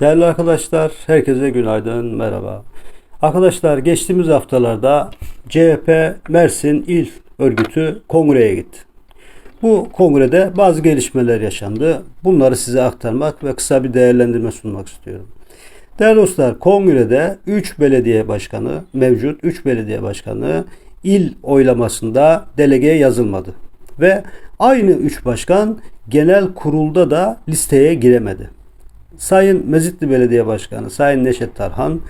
Değerli arkadaşlar, herkese günaydın, merhaba. Arkadaşlar geçtiğimiz haftalarda CHP Mersin İl Örgütü kongreye gitti. Bu kongrede bazı gelişmeler yaşandı. Bunları size aktarmak ve kısa bir değerlendirme sunmak istiyorum. Değerli dostlar, kongrede 3 belediye başkanı, mevcut 3 belediye başkanı il oylamasında delegeye yazılmadı. Ve aynı 3 başkan genel kurulda da listeye giremedi. Sayın Mezitli Belediye Başkanı Sayın Neşet Tarhan,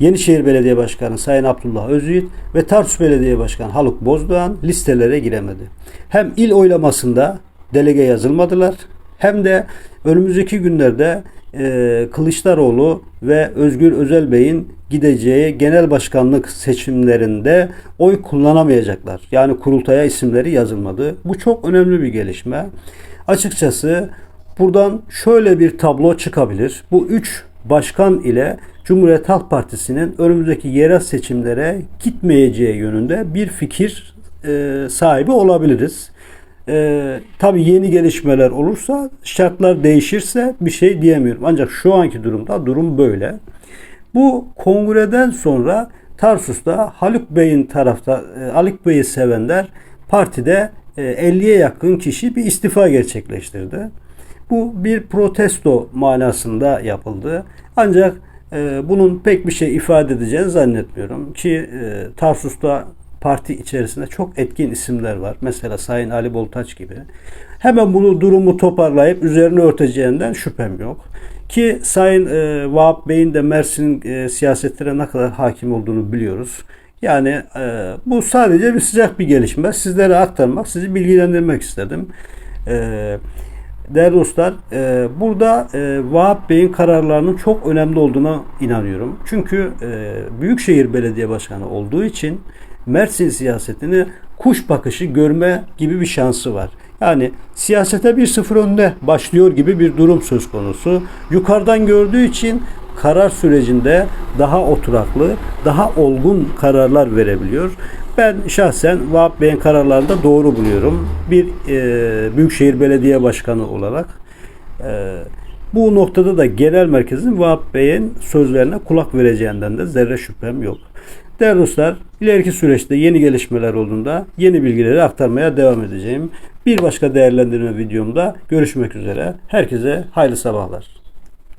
Yenişehir Belediye Başkanı Sayın Abdullah Özyiğit ve Tarsus Belediye Başkanı Haluk Bozdoğan listelere giremedi. Hem il oylamasında delege yazılmadılar hem de önümüzdeki günlerde e, Kılıçdaroğlu ve Özgür Özel Bey'in gideceği genel başkanlık seçimlerinde oy kullanamayacaklar. Yani kurultaya isimleri yazılmadı. Bu çok önemli bir gelişme. Açıkçası Buradan şöyle bir tablo çıkabilir. Bu üç başkan ile Cumhuriyet Halk Partisi'nin önümüzdeki yerel seçimlere gitmeyeceği yönünde bir fikir e, sahibi olabiliriz. E, tabii yeni gelişmeler olursa, şartlar değişirse bir şey diyemiyorum. Ancak şu anki durumda durum böyle. Bu kongreden sonra Tarsus'ta Haluk Bey'in tarafta e, Haluk Bey'i sevenler partide e, 50'ye yakın kişi bir istifa gerçekleştirdi. Bu bir protesto manasında yapıldı. Ancak e, bunun pek bir şey ifade edeceğini zannetmiyorum ki e, Tarsus'ta parti içerisinde çok etkin isimler var. Mesela Sayın Ali Boltaç gibi. Hemen bunu durumu toparlayıp üzerine örteceğinden şüphem yok. Ki Sayın e, Vahap Bey'in de Mersin'in e, siyasetlere ne kadar hakim olduğunu biliyoruz. Yani e, bu sadece bir sıcak bir gelişme. Sizlere aktarmak, sizi bilgilendirmek istedim. E, Değerli dostlar, e, burada e, Vahap Bey'in kararlarının çok önemli olduğuna inanıyorum. Çünkü e, Büyükşehir Belediye Başkanı olduğu için Mersin siyasetini kuş bakışı görme gibi bir şansı var. Yani siyasete bir sıfır önde başlıyor gibi bir durum söz konusu. Yukarıdan gördüğü için karar sürecinde daha oturaklı, daha olgun kararlar verebiliyor. Ben şahsen Vahap Bey'in kararlarını doğru buluyorum. Bir e, Büyükşehir Belediye Başkanı olarak e, bu noktada da genel merkezin Vahap Bey'in sözlerine kulak vereceğinden de zerre şüphem yok. Değerli dostlar, ileriki süreçte yeni gelişmeler olduğunda yeni bilgileri aktarmaya devam edeceğim. Bir başka değerlendirme videomda görüşmek üzere. Herkese hayırlı sabahlar.